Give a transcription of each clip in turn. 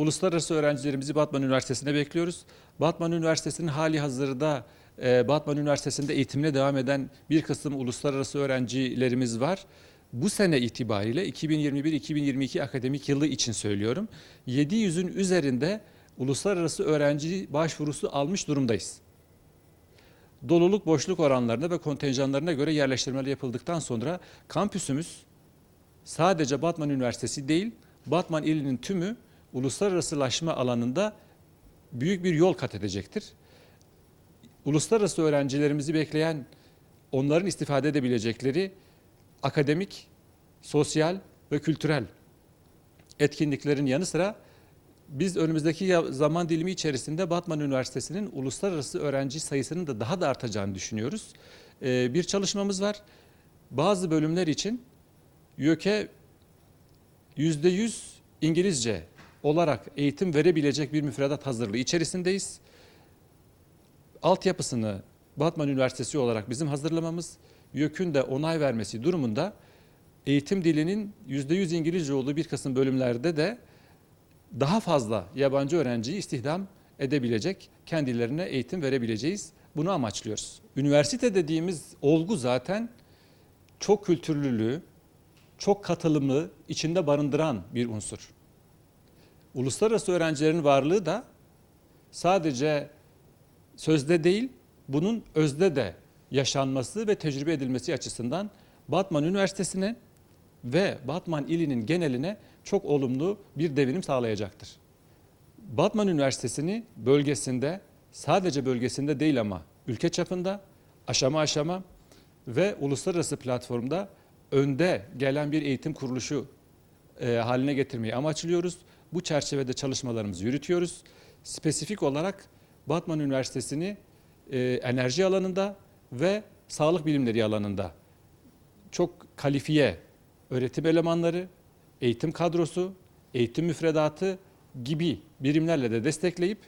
uluslararası öğrencilerimizi Batman Üniversitesi'ne bekliyoruz. Batman Üniversitesi'nin hali hazırda e, Batman Üniversitesi'nde eğitimine devam eden bir kısım uluslararası öğrencilerimiz var. Bu sene itibariyle 2021-2022 akademik yılı için söylüyorum. 700'ün üzerinde uluslararası öğrenci başvurusu almış durumdayız. Doluluk boşluk oranlarına ve kontenjanlarına göre yerleştirmeler yapıldıktan sonra kampüsümüz sadece Batman Üniversitesi değil, Batman ilinin tümü uluslararasılaşma alanında büyük bir yol kat edecektir. Uluslararası öğrencilerimizi bekleyen, onların istifade edebilecekleri akademik, sosyal ve kültürel etkinliklerin yanı sıra biz önümüzdeki zaman dilimi içerisinde Batman Üniversitesi'nin uluslararası öğrenci sayısının da daha da artacağını düşünüyoruz. Ee, bir çalışmamız var. Bazı bölümler için YÖK'e %100 İngilizce olarak eğitim verebilecek bir müfredat hazırlığı içerisindeyiz. Altyapısını Batman Üniversitesi olarak bizim hazırlamamız, YÖK'ün de onay vermesi durumunda eğitim dilinin %100 İngilizce olduğu bir kısım bölümlerde de daha fazla yabancı öğrenciyi istihdam edebilecek, kendilerine eğitim verebileceğiz. Bunu amaçlıyoruz. Üniversite dediğimiz olgu zaten çok kültürlülüğü, çok katılımlı, içinde barındıran bir unsur. Uluslararası öğrencilerin varlığı da sadece sözde değil, bunun özde de yaşanması ve tecrübe edilmesi açısından Batman Üniversitesi'ne ve Batman ilinin geneline çok olumlu bir devinim sağlayacaktır. Batman Üniversitesi'ni bölgesinde, sadece bölgesinde değil ama ülke çapında aşama aşama ve uluslararası platformda önde gelen bir eğitim kuruluşu e, haline getirmeyi amaçlıyoruz. Bu çerçevede çalışmalarımızı yürütüyoruz. Spesifik olarak Batman Üniversitesi'ni e, enerji alanında ve sağlık bilimleri alanında çok kalifiye öğretim elemanları, eğitim kadrosu, eğitim müfredatı gibi birimlerle de destekleyip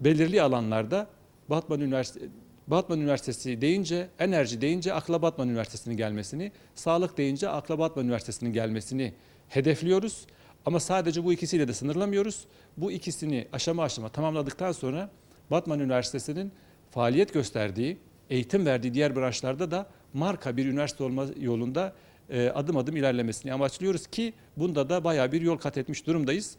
belirli alanlarda Batman Üniversitesi Batman Üniversitesi deyince, enerji deyince akla Batman Üniversitesi'nin gelmesini, sağlık deyince akla Batman Üniversitesi'nin gelmesini hedefliyoruz. Ama sadece bu ikisiyle de sınırlamıyoruz. Bu ikisini aşama aşama tamamladıktan sonra Batman Üniversitesi'nin faaliyet gösterdiği, eğitim verdiği diğer branşlarda da marka bir üniversite olma yolunda e, adım adım ilerlemesini amaçlıyoruz ki bunda da bayağı bir yol kat etmiş durumdayız.